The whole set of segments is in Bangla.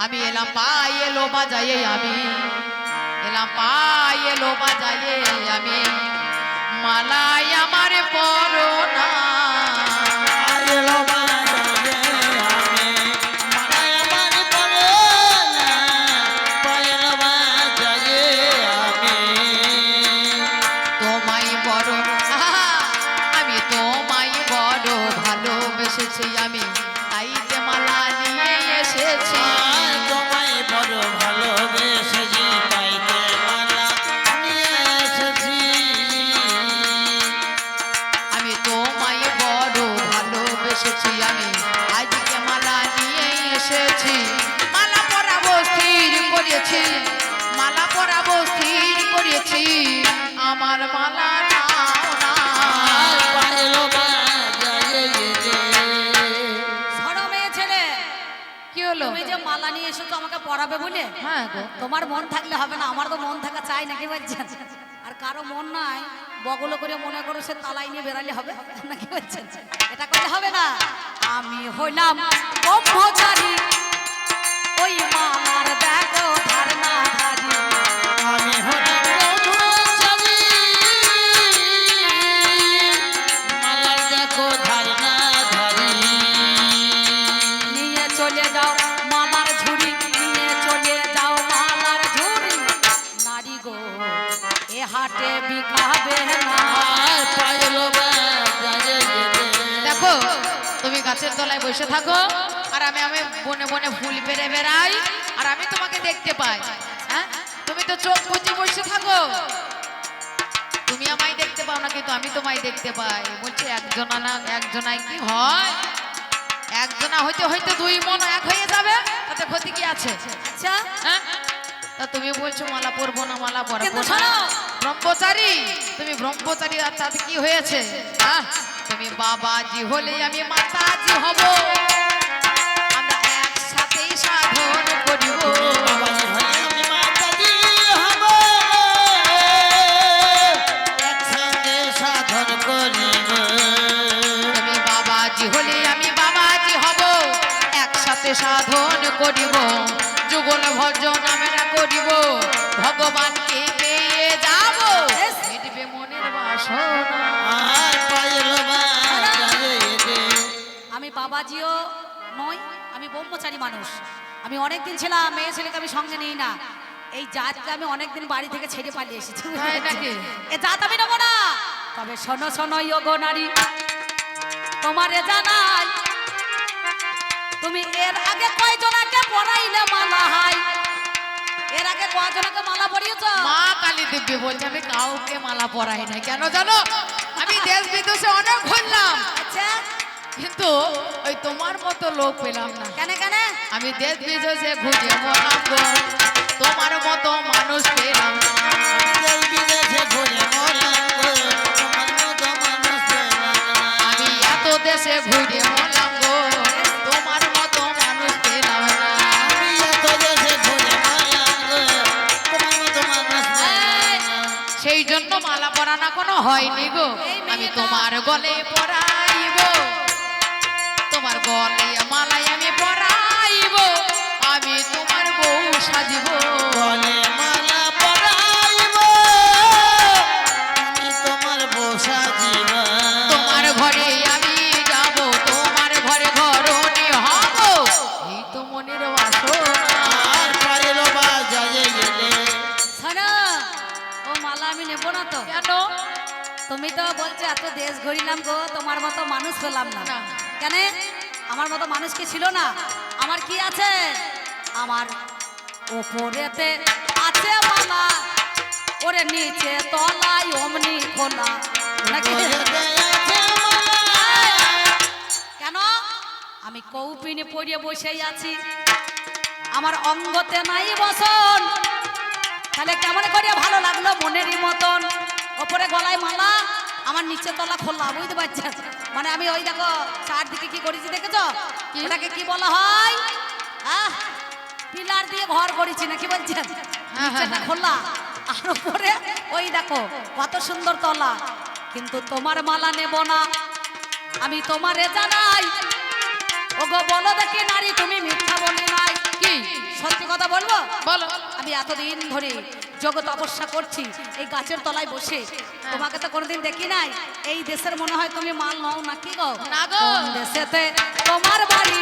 আমি এলাম পাই এলো বাজায়ে আমি। এলাম পাই এলো বাজায়ে আমি। মালাই আমার পরো না এলো মালা স্থির করেছি। আমার মালা আর পায়েল বাজারে সরো মেয়ে ছেলে কি হলো? তুমি যে মালা নিয়ে এসেছ আমাকে পড়াবে বলে? হ্যাঁ তোমার মন থাকলে হবে না আমার তো মন থাকা চাই নাকি বলছেন আর কারও মন নাই বগল করে মনে করো সে তালাই নিয়ে বেরালে হবে নাকি বলছেন এটা করলে হবে না? আমি হইলাম ব্রহ্মচারী ওই মালার দেখো ধারণা দেখো, তুমি গাছের তলায় বসে থাকো, আর আমি আমি বনে বনে ফুল পেরে বেড়াই, আর আমি তোমাকে দেখতে পাই। তো চোখ বুঝে বসে থাকো। তুমি আমায় দেখতে পাও না কিন্তু আমি তোমায় দেখতে পাই। বলছি একজনা না একজনায় কি হয়? একজনা হইতে হইতে দুই মন এক হয়ে যাবে? তাতে ক্ষতি কি আছে? আচ্ছা। হ্যাঁ? তা তুমি বলছো মালা পরবো না মালা পরবো না। ব্রহ্মচারী তুমি ব্রহ্মচারী আর তাতে কি হয়েছে? হ্যাঁ? তুমি বাবাজি হলে আমি মাতাজি হব। আমরা একসাথেই সাধন করিব। একসাথে সাধন করিব যুগল ভজন আমরা করিব। ভগবানকে পেয়ে যাব। মিটবে মনের বাসনা। আমি বাবাজিও নই আমি ব্রহ্মচারী মানুষ। আমি অনেকদিন ছিলাম মেয়ে ছেলেকে আমি সঙ্গে নিই না। এই জাতকে আমি অনেকদিন বাড়ি থেকে ছেড়ে পালিয়ে এসেছি? এ জাত আমি নেব না। তবে শোনো শোনো ইয়োগো নারী। তোমারে জানাই তুমি এর আগে কয়জনাকে পড়াইলে মালা হাই? এর আগে কয়জনাকে মালা পরিয়েছ মা কালী দিব্যি বলছে আমি কাউকে মালা পরাই না কেন জানো? আমি দেশ বিদেশে অনেক ঘুরলাম। আচ্ছা। কিন্তু ওই তোমার মতো লোক পেলাম না। কেন কেন? আমি দেশ বিদেশে ঘুরে মরাম তোমার মতো মানুষ পেলাম না। দেশ বিদেশে ঘুরে। আমি এত দেশে ঘুরে মরলাম গো মালা পরানো কোনো হয়নি গো। আমি তোমার গলে পরাইব। তোমার গলে মালাই আমি পরাইব। আমি তোমার বউ সাজিব। আমি নেব না তো? কেন? তুমি তো বলছো এত দেশ ঘুরিলাম গো তোমার মতো মানুষ পেলাম না। কেন? আমার মতো মানুষ কি ছিল না? আমার কি আছে? আমার ওপরেতে আছে মালা ওরে নিচে তলায় অমনি খোলা। নাকি? কেন? আমি কৌপিনে পড়িয়ে বসেই আছি। আমার অঙ্গতে নাই বসন। তাহলে কেমন করে ভালো লাগল মনেরই মতন? ওপরে গলায় মালা আমার নিচে তলা খোলা বুঝতে পারছেন? মানে আমি ওই দেখো চারদিকে কি করেছি দেখেছ? কি? ওটাকে কি বলা হয়? আহ পিলার দিয়ে ঘর করেছি নাকি বলছেন? হ্যাঁ, হ্যাঁ। খোলা আর উপরে ওই দেখো কত সুন্দর তলা। কিন্তু তোমার মালা নেব না। আমি তোমার তোমারে জানাই ওগো বলো দেখি নারী তুমি মিথ্যা বলে নাই। কি? সত্যি কথা বলব? বলো। আমি এতদিন ধরে যোগ তপস্যা করছি এই গাছের তলায় বসে। তোমাকে তো কোনোদিন দেখি নাই? এই দেশের মনে হয় তুমি মাল নাও নাকি গো? না কি দেশেতে তোমার বাড়ি?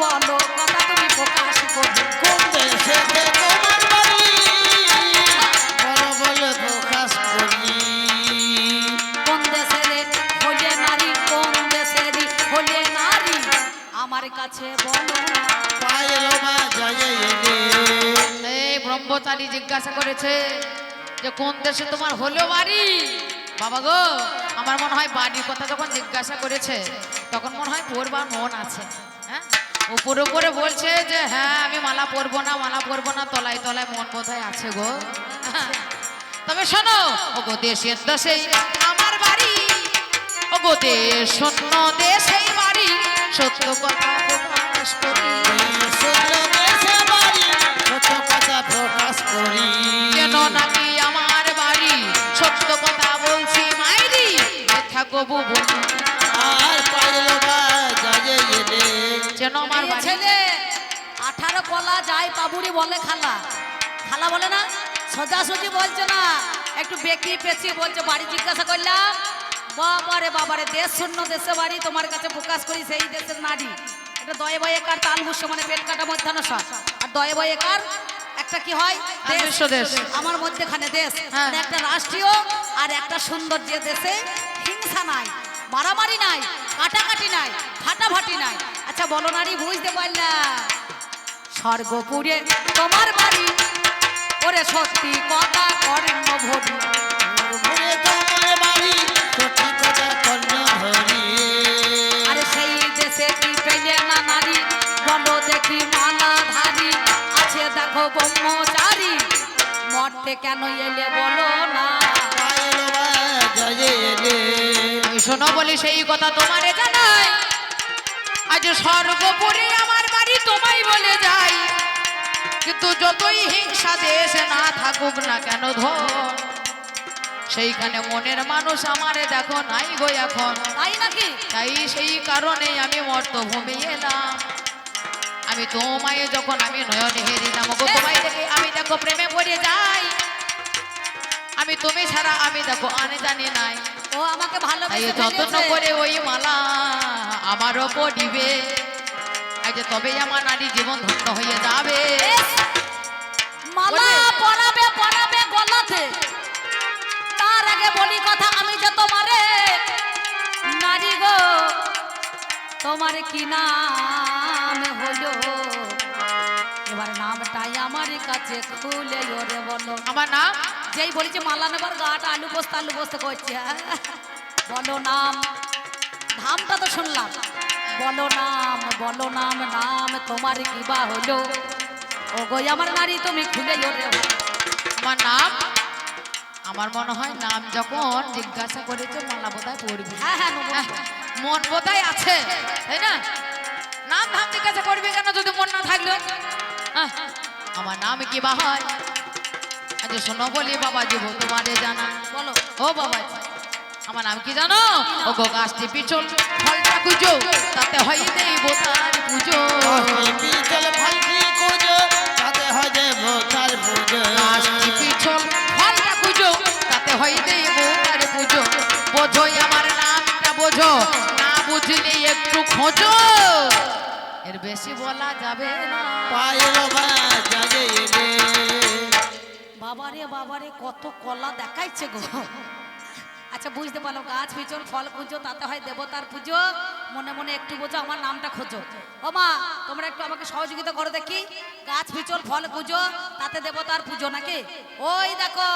বলো কথা তুমি প্রকাশ করবে। কোন দেশেতে তোমার বাড়ি? বলো বলো প্রকাশ করি আমার কাছে বলো এই ব্রহ্মচারী জিজ্ঞাসা করেছে যে কোন দেশে তোমার হলো বাড়ি? বাবা গো আমার মনে হয় বাড়ির কথা যখন জিজ্ঞাসা করেছে তখন মনে হয় পরবার মন আছে। হ্যাঁ? উপরে উপরে বলছে যে হ্যাঁ আমি মালা পরবো না মালা পরবো না তলায় তলায় মন বোধহয় আছে গো। তবে শোনো ও গো দেশের দেশে আমার বাড়ি ও গো দেশ শূন্য দেশেই বাড়ি। সত্য কথা প্রকাশ করি। সুন্দর দেশে বাড়ি ছোট কথা প্রকাশ করি কেন নাকি আমার বাড়ি সত্য কথা বলছি মাইরি? কবু আর পায়েল মা জয় এলে যেন আমার ছেলে আঠারো কলা যায় পাবুরি বলে খালা। খালা বলে না সোজাসুজি বলছে না একটু বেঁকি পেঁচিয়ে বলছে বাড়ি জিজ্ঞাসা করলাম বাবারে বাবারে দেশ শূন্য দেশে বাড়ি তোমার কাছে প্রকাশ করি সেই দেশের নারী। এটা দয়ে বয়ে কার তাল মানে পেট কাটা মধ্যাহ্ন সব। আর দয়ে বয়ে কার? একটা কি হয়? দেশ। আমার মধ্যেখানে দেশ। হ্যাঁ। মানে একটা রাষ্ট্রীয় আর একটা সুন্দর যে দেশে হিংসা নাই মারামারি নাই কাটাকাটি নাই ফাটাফাটি নাই। আচ্ছা বলো নারী বুঝতে পারলা? স্বর্গপুরে তোমার বাড়ি ওরে সত্যি কথা কর্ণ ভরি আছে দেখো ব্রহ্মচারী। মরতে কেন এলে বলো না। শোনো বলি সেই কথা তোমারে জানাই। আজ সর্বোপরি আমার বাড়ি তোমায় বলে যাই। কিন্তু যতই হিংসা দেশ না থাকুক না কেন ধর সেইখানে মনের মানুষ আমারে দেখো নাই গো এখন। তাই নাকি? তাই সেই কারণে আমি মর্তভূমি এলাম। আমি তোমায় যখন আমি নয়নে হেরিলাম গো তোমায় দেখে আমি দেখো প্রেমে পড়ে যাই। আমি তুমি ছাড়া আমি দেখো আনে জানি নাই। ও আমাকে ভালো ভালোবেসে যত্ন। করে ওই মালা আমারও পড়িবে। আজ তবে আমার নারী জীবন ধন্য হয়ে যাবে। মালা বলে। আগে বলি কথা আমি যে তোমারে নারী গো তোমার কি নাম হলো? এবার নামটাই আমার কাছে খুলে ওরে বলো। আমার নাম? যেই বলেছে মালা নেবার গাটা আলু বস্তা আলু বস্তা করছে হ্যাঁ? বলো নাম ধামটা তো শুনলাম। বলো নাম বলো নাম নাম তোমার কি বা হলো? ও গো আমার নারী তুমি খুলে ওরে আমার নাম? আমার মনে হয় নাম যখন জিজ্ঞাসা করেছে মালা বোধহয় পড়বি। হ্যাঁ হ্যাঁ মন বোধহয়। আছে তাই না? নাম ধাম জিজ্ঞাসা করবি কেন যদি মন না থাকল? আমার নাম কি বা হয়? আচ্ছা শোনো বলি বাবা জীব তোমারে জানা। বলো। ও বাবা আমার নাম কি জানো? ও গো গাছটি পিছল ফলটা কুজো তাতে হয় দেব তার পুজো। কুজো তাতে হয় পুজো। বোঝো আমার নামটা বোঝো। না বুঝলে একটু খোঁজো। এর বেশি বলা যাবে না। বাবারে বাবারে কত কলা দেখাইছে গো। আচ্ছা বুঝতে পারল গাছ পিছন ফল পুজো তাতে হয় দেবতার পুজো। মনে মনে একটু বোঝো আমার নামটা খোঁজো। ও মা তোমরা একটু আমাকে সহযোগিতা করো দেখি। গাছ পিছল ফল পুজো তাতে দেবতার পুজো নাকি? ওই দেখো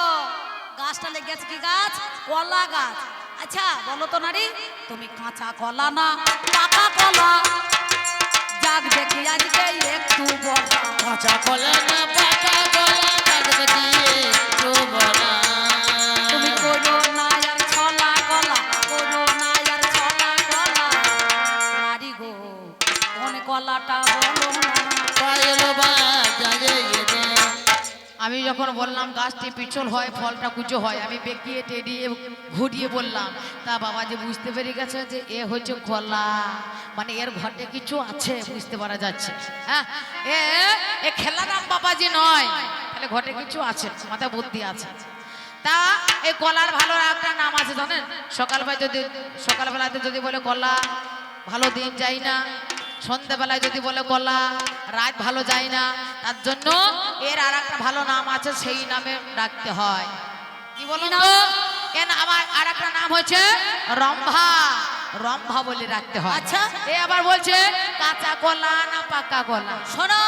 গাছটা লেগে আছে কি গাছ? কলা গাছ। আচ্ছা বলো তো নারী তুমি কাঁচা কলা না পাকা কলা? যাক দেখি আজকে একটু বলা। কাঁচা কলা না পাকা কলা কাগজ দিয়ে চোবনা তুমি করো না আর ছলা গলা করো না আর ছলা গলা নারী গো কোন কলাটা বলো না। জয় এলে আমি যখন বললাম, গাছটি পিছল হয়, ফলটা কুচো হয়, আমি বেঁকিয়ে টেডিয়ে ঘুরিয়ে বললাম, তা বাবা যে বুঝতে পেরে গেছে যে এ হচ্ছে কলা মানে এর ঘটে কিছু আছে বুঝতে পারা যাচ্ছে। হ্যাঁ এ এ খেলারাম বাবাজি নয়, তাহলে ঘটে কিছু আছে, মাথায় বুদ্ধি আছে। তা এই কলার ভালো একটা নাম আছে, জানেন? সকালবেলা যদি, সকালবেলাতে যদি বলে, কলা ভালো দিন যায় না। সন্ধ্যেবেলায় যদি বলে কলা রাত ভালো যায় না তার জন্য এর আর একটা ভালো নাম আছে সেই নামে ডাকতে হয়। কি বলুন না কেন আমার আর একটা নাম হচ্ছে রম্ভা। রম্ভা বলে রাখতে হয়। আচ্ছা। এ আবার বলছে কাঁচা কলা না পাকা কলা শোনো।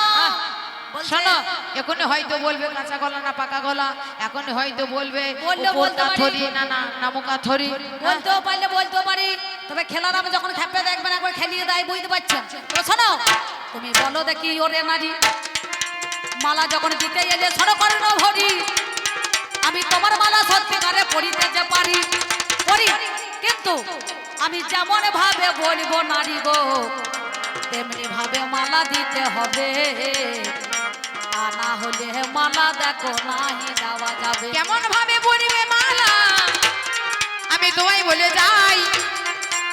শোনো এখনই হয়তো বলবে কাঁচা কলা না পাকা কলা এখন হয়তো বলবে বলতে। না না নামুকা থরি বলতেও পারলে বলতেও পারি। তবে খেলার আমি যখন খেপে দেখবেন একবার খেলিয়ে দেয়, বুঝতে পারছেন শোনো। তুমি বলো দেখি ওরে নারী। মালা যখন দিতে এলে, শোনো কর্ণ ভরি। আমি তোমার মালা সত্যিকারে পড়িতে যে পারি। পড়ি কিন্তু আমি যেমন ভাবে বলব নারী গো, তেমনি ভাবে মালা দিতে হবে। তা না হলে মালা দেখো নাহি, দেওয়া যাবে। কেমন ভাবে পরিবে মালা? আমি তোমায় বলে যাই।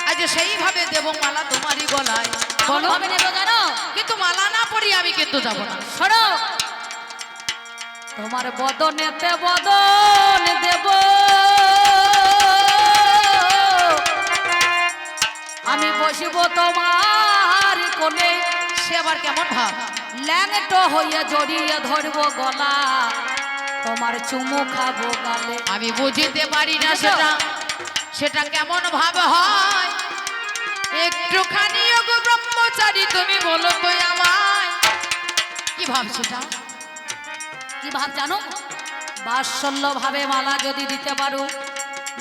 আজ সেইভাবে দেব মালা তোমারই গলায়। বলো। ভাবে নেব জানো কিন্তু মালা না পরি আমি কিন্তু যাব না। শোনো তোমার বদনেতে বদন দেব। আমি বসিব তোমার কোলে সে আবার কেমন ভাব? ল্যাংট হইয়া জড়িয়ে ধরবো গলা। তোমার চুমু খাব গালে। আমি বুঝিতে পারি না সেটা। সেটা কেমন ভাব হয়? একটুখানি ওগো ব্রহ্মচারী তুমি বলো তো আমায়? কি ভাব সেটা কি ভাব জানো? বাৎসল্য ভাবে মালা যদি দিতে পারো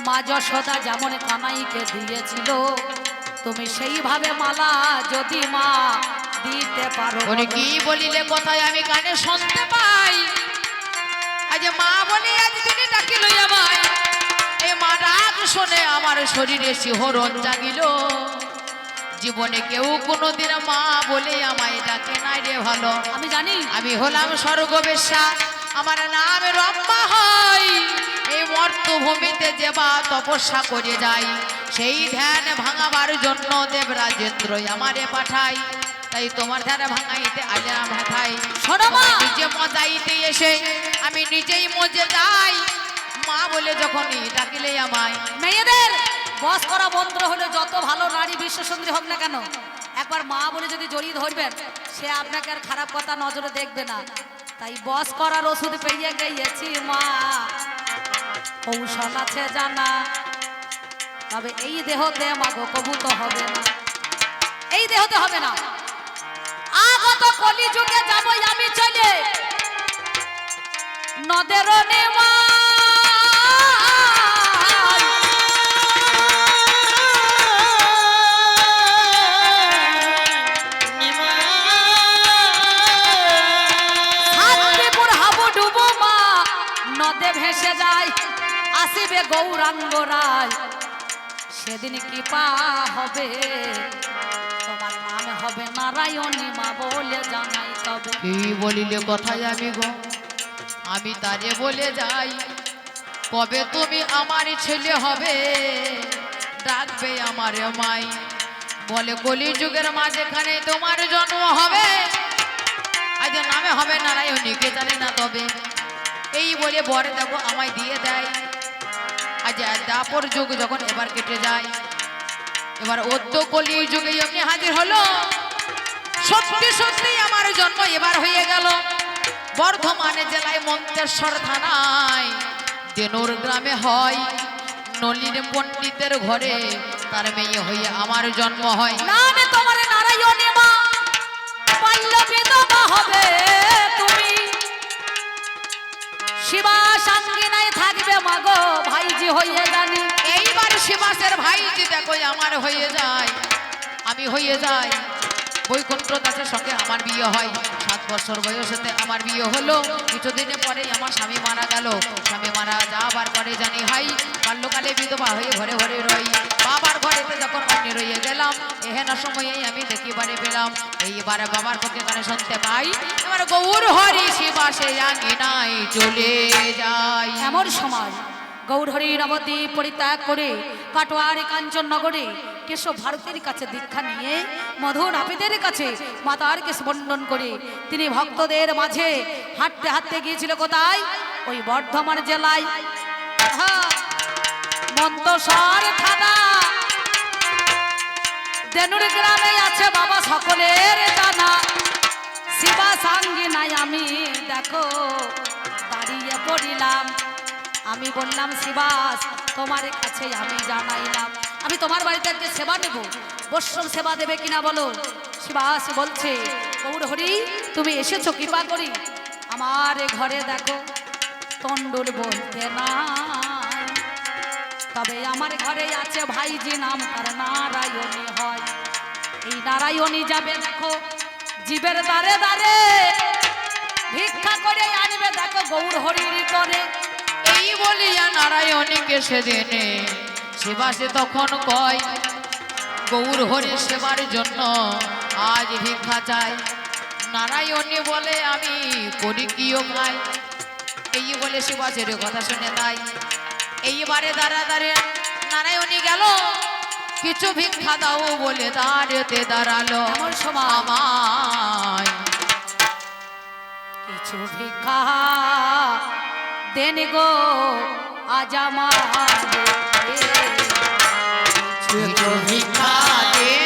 মা যশোদা যেমন কানাইকে দিয়েছিল তুমি সেইভাবে মালা যদি মা দিতে পারো কি বলিলে কোথায় আমি কানে শুনতে পাই? আজ মা বলি তিনি ডাকিল আমায় এ মা ডাক শুনে আমার শরীরে শিহরণ জাগিল। জীবনে কেউ কোনোদিন মা বলে আমায় ডাকে নাই রে ভালো। আমি জানি। আমি হলাম স্বর্গবেশা আমার নাম রম্মা হয়। এই মর্তভূমিতে যে বা তপস্যা করে যাই সেই ধ্যান ভাঙাবার জন্য দেবরাজেন্দ্র আমারে পাঠাই তাই তোমার ধ্যান ভাঙাইতে আলাম মা। নিজে মজাইতে এসে আমি নিজেই মজে যাই। মা বলে যখনই ডাকিলে আমায় মেয়েদের বস করা বন্ধ হলে যত ভালো নারী বিশ্বসুন্দরী হোক না কেন, একবার মা বলে যদি জড়িয়ে ধরবেন, সে আপনাকে আর খারাপ কথা নজরে দেখবে না। তাই বস করার ওষুধ পেয়ে গিয়েছি মা। কৌশল আছে জানা, তবে এই দেহতে মাগো কবুত হবে না। এই দেহতে হবে না। আগত কলি যুগে যাব আমি চলে। নদের নেওয়া ভেসে যায়, আসিবে গৌরাঙ্গ রায়। সেদিন কি পা হবে, তোমার নাম হবে নারায়ণী মা বলে জানাই তবে। কি বলিলে কথাই আমি গো? আমি তারে বলে যাই, কবে তুমি আমার ছেলে হবে? ডাকবে আমার মাই। বলে কলি যুগের মাঝেখানে তোমার জন্ম হবে। আজ নামে হবে নারায়ণী, কে জানে না তবে। এই বলে বরে দেখো আমায় দিয়ে দেয়। আজ দাপর যুগ যখন এবার কেটে যায়। এবার অদ্য কলি যুগে এমনি হাজির হলো। সত্যি সত্যি আমার জন্ম এবার হয়ে গেল। বর্ধমানে জেলায় মন্তেশ্বর থানায় দেনুর গ্রামে হয়। নলিন পণ্ডিতের ঘরে তার মেয়ে হয়ে আমার জন্ম হয়। নামে শিবা সঙ্গিনায় থাকবে মাগো ভাইজি হয়ে জানি। এইবার শিবাসের ভাইজি দেখো, আমার হয়ে যায়। আমি হয়ে যাই। বৈকুণ্ঠ দাসের সঙ্গে আমার বিয়ে হয়। সাত বছর বয়সেতে আমার বিয়ে হলো। কিছুদিনের পরে আমার স্বামী মারা গেল। স্বামী মারা যাওয়ার পরে জানি, হাই, বাল্যকালে বিধবা হয়ে ঘরে এহেন সময়ে আমি দেখিবারে পেলাম। এইবারে বাবার পক্ষে কানে শুনতে পাই। এবার গৌর হরি শিবাসে নাই চলে যাই এমন সময় গৌরহরি নবদ্বীপ পরিত্যাগ করে কাটোয়ারি কাঞ্চননগরে কেশব ভারতের কাছে দীক্ষা নিয়ে মধুর হাফিদের কাছে মাতার কেশ বন্ডন করে তিনি ভক্তদের মাঝে হাঁটতে হাঁটতে গিয়েছিল কোথায়? ওই বর্ধমান জেলায়। মন্তসর থানা। দেনুর গ্রামে আছে বাবা সকলের জানা শিবা সাঙ্গি নাই আমি, দেখো, দাঁড়িয়ে পড়িলাম। আমি বললাম শিবাস তোমার কাছে আমি জানাইলাম। আমি তোমার বাড়িতে আজকে সেবা নেব। বৈষ্ণব সেবা দেবে কিনা বলো? শিবাস বলছে, গৌর হরি, তুমি এসেছ, কৃপা করি। আমার ঘরে দেখো তন্ডুল বলতে নাই। তবে আমার ঘরে আছে ভাইজি নাম, তার নারায়ণী হয়। এই নারায়ণী যাবে, দেখো। জীবের দ্বারে দ্বারে ভিক্ষা করে আনবে, দেখো গৌর হরির করে এই বলিয়া নারায়ণীকে সেদিনে সে তখন কয় গৌর হরি সেবার জন্য আজ ভিক্ষা চাই। নারায়ণী বলে, আমি করি কিও খাই এই বলে শিবাসের কথা শুনে তাই। এইবারে দাঁড়া দাঁড়ে নারায়ণী গেল। কিছু ভিক্ষা দাও বলে দাঁড়িয়ে দাঁড়াল এমন সময় কিছু ভিক্ষা দেন গো আজ আমার কিছু ভিক্ষা দেন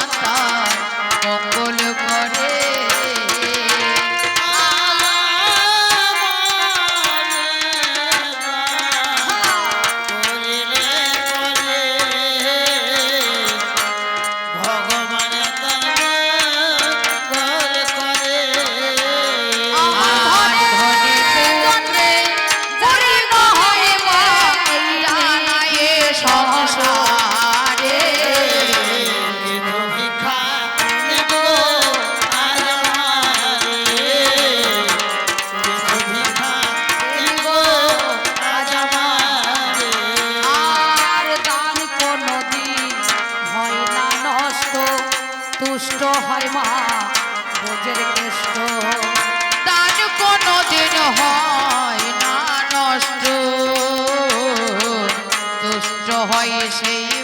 তুষ্ট হয় মা বোঝের কৃষ্ট। দান কোনো দিন হয় না নষ্ট। তুষ্ট হয় সেই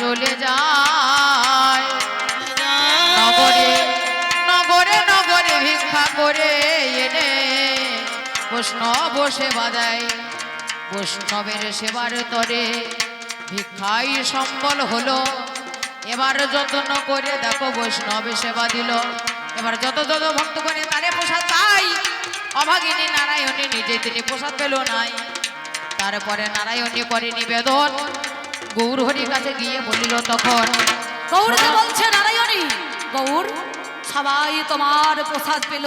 চলে যায়। নগরে নগরে নগরে ভিক্ষা করে এনে বৈষ্ণব সেবা দেয়। বৈষ্ণবের সেবার তরে ভিক্ষাই সম্বল হলো। এবার যত্ন করে দেখো বৈষ্ণব সেবা দিল। এবার যত যত ভক্ত করে তারে প্রসাদ পাই। অভাগিনী নারায়ণী নিজে তিনি প্রসাদ পেল নাই। তারপরে নারায়ণী করে নিবেদন। গৌর হরির কাছে গিয়ে বলিল তখন গৌরকে বলছে নারায়ণী গৌর সবাই তোমার প্রসাদ পেল।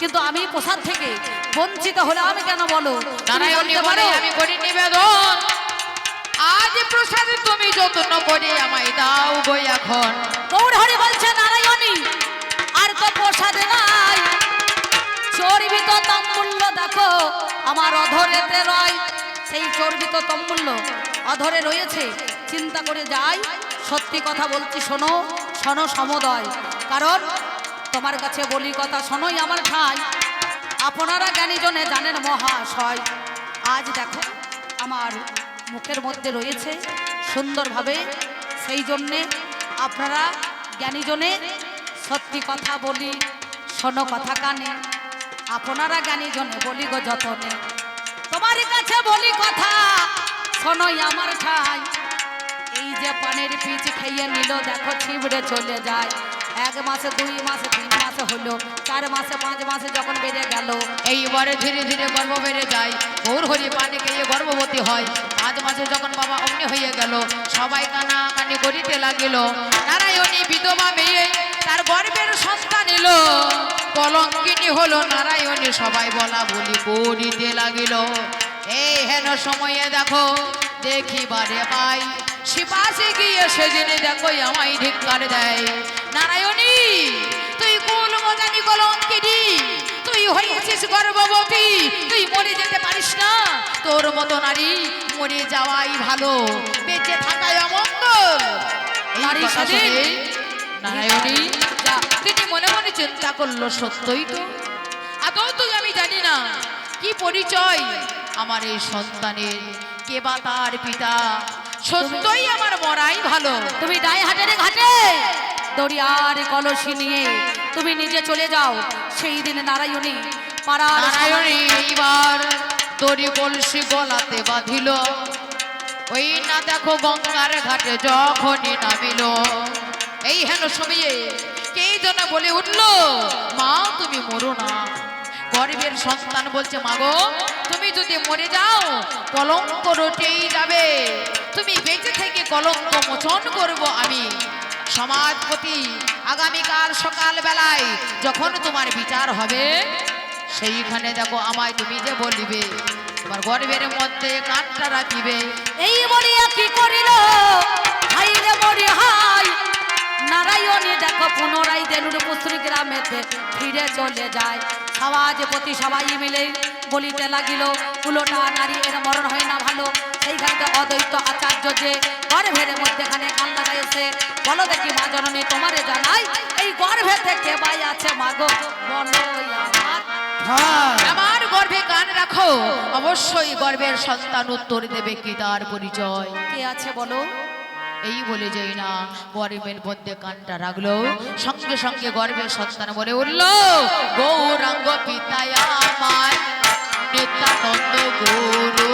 কিন্তু আমি প্রসাদ থেকে বঞ্চিত হলে আমি কেন বলো? নারায়ণী বলতে বলে। আমি করি নিবেদন। আজ প্রসাদ তুমি যত্ন করে আমায় দাও গো এখন। গৌর হরি বলছে নারায়ণী আর তো প্রসাদ নাই। চর্বিত তম্মূল্য দেখো আমার অধরেতে রয়। সেই চর্বিত তম্মূল্য অধরে রয়েছে। চিন্তা করে যাই, সত্যি কথা বলছি, শোনো শোনো সমদয়। কারণ তোমার কাছে বলি কথা শোনোই আমার ঠাই। আপনারা জ্ঞানীজনে জানেন মহাশয়। আজ দেখো, আমার মুখের মধ্যে রয়েছে সুন্দরভাবে। সেই জন্যে আপনারা জ্ঞানীজনে সত্যি কথা বলি, শোনো কথা কানে। আপনারা জ্ঞানীজনে বলি গো যতনে। তোমার কাছে বলি কথা, শোনোই আমার ঠাই। এই যে পানের পিচ খেয়ে নিল, দেখো ছিবড়ে চলে যায়। এক মাসে, দুই মাসে, তিন মাসে হলো, চার মাসে, পাঁচ মাসে যখন বেড়ে গেল, এইবারে ধীরে ধীরে গর্ভ বেড়ে যায়। ওর হরি পানি খেয়ে গর্ভবতী হয়। পাঁচ মাসে যখন বাবা অমনি হয়ে গেল, সবাই কানা কানি করিতে লাগিল। নারায়ণী বিধবা মেয়ে তার গর্ভের সন্তান এলো কলঙ্কিনী হলো নারায়ণী সবাই বলা বলি করিতে লাগিল। এই হেন সময়ে দেখো দেখি দেখিবারে পাই। শিপাশে গিয়ে সেদিনে দেখো আমায় ধিক্কার দেয়। নারায়ণী তুই কোন মজানি কলঙ্কিনী? তুই হয়েছিস গর্ভবতী তুই মরে যেতে পারিস না। তোর মতো নারী মরে যাওয়াই ভালো বেঁচে থাকাই অমঙ্গল। নারী। শুনে নারায়ণী তিনি মনে মনে চিন্তা করল সত্যই তো? আদৌ তো আমি জানি না। কি পরিচয় আমার এই সন্তানের? কে বা তার পিতা? সত্যই আমার মরাই ভালো। তুমি ডাই হাটের ঘাটে দরিয়ার কলসি নিয়ে তুমি নিজে চলে যাও। সেই দিন নারায়ণী পাড়ার নারায়ণী এইবার তরি কলসি গলাতে বাঁধিল। ওই না দেখো গঙ্গার ঘাটে যখনই নামিল। এই হেন সময়ে কে যেন বলে উঠল, মা, তুমি মরো না। গরিবের সন্তান বলছে, মাগো, তুমি যদি মরে যাও, কলঙ্ক রটেই যাবে। তুমি বেঁচে থেকে কলঙ্ক মোচন করব আমি। সমাজপতি আগামীকাল সকাল বেলায় যখন তোমার বিচার হবে, সেইখানে দেখো আমায় তুমি যে বলিবে, তোমার গর্বের মধ্যে কানটা রাখিবে। এই মরিয়া কি করিল? হাইরে মরি হাই নারায়ণী দেখো পুনরায় দেনুর পুত্রী গ্রামেতে ফিরে চলে যায়। সমাজ প্রতি সবাই মিলে বলিতে লাগিল উলোটা নারী এর মরণ হয় না ভালো। সেইখানে অদ্বৈত আচার্য যে গর্ভের মধ্যেখানে কান লাগাইছে বলো দেখি মা জননী তোমারে জানাই এই গর্ভে থেকে বাই আছে মাগো বলো আমার। হ্যাঁ। গর্ভে কান রাখো। অবশ্যই গর্বের সন্তান উত্তর দেবে কি তার পরিচয়? কে আছে বলো? এই বলে যাই না। গর্বের মধ্যে কানটা রাখল, সঙ্গে সঙ্গে গর্বের সন্তান বলে উঠল, গৌরাঙ্গ পিতায় আমার নিত্যানন্দ গুরু।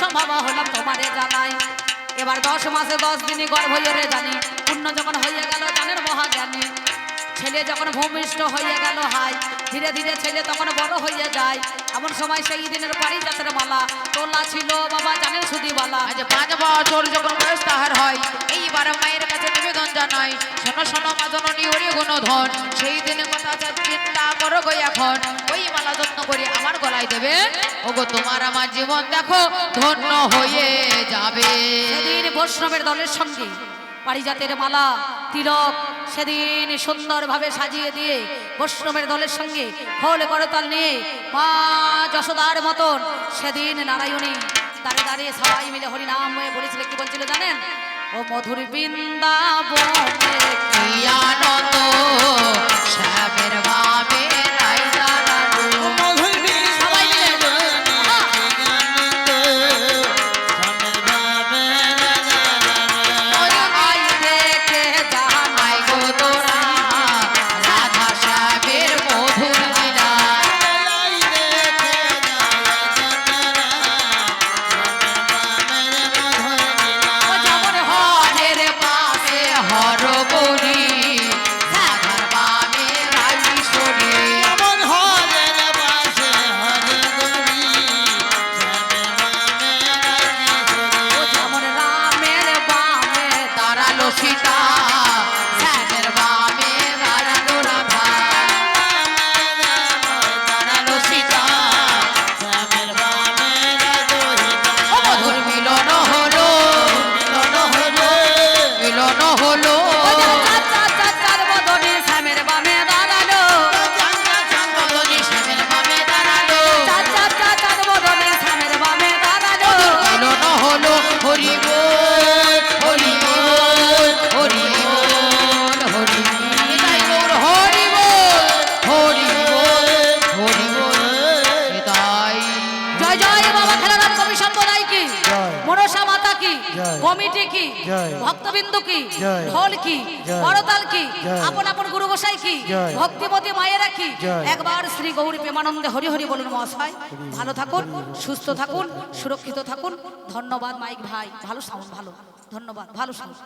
সম্ভব হলাম তোমারে জানাই। এবার দশ মাসে দশ দিনই গর্ভ হয়ে জানি। পুণ্য যখন হয়ে গেল জানের মহাজ্ঞানী। ছেলে যখন ভূমিষ্ঠ হয়ে গেল হাই ধীরে ধীরে ছেলে তখন বড় হয়ে যায়। এমন সময় সেই দিনের বাড়ি যাত্রা মালা তোলা ছিল বাবা জানেন সুদিবালা। আজ পাঁচ বছর যখন বয়স তাহার হয় এইবার মায়ের কাছে নিবেদন জানাই শোনো শোনো মা জননী ওরে গুণধন সেই দিনে কথা চিন্তা করো গো এখন। ওই মালা যত্ন করে আমার গলায় দেবে। ওগো তোমার আমার জীবন দেখো ধন্য হয়ে যাবে। বৈষ্ণবের দলের সঙ্গে পারিজাতের মালা তিলক সেদিন সুন্দরভাবে সাজিয়ে দিয়ে বৈষ্ণবের দলের সঙ্গে খোল করতাল নিয়ে মা যশোদার মতন সেদিন নারায়ণী দাঁড়িয়ে দাঁড়িয়ে সবাই মিলে হরিনাম হয়ে বলেছিল, কি বলছিল জানেন? ও মধুর বৃন্দাবন শ্যামের গোবিন্দ কি? ঢোল কি? করতাল কি? আপন আপন গুরু গোসাই কি ভক্তিপতি মায়েরা কি? একবার শ্রী গৌরী প্রেমানন্দে হরি হরি বলুন মহাশয়। ভালো থাকুন সুস্থ থাকুন সুরক্ষিত থাকুন। ধন্যবাদ মাইক ভাই। ভালো সাউন্ড ভালো। ধন্যবাদ ভালো সাউন্ড।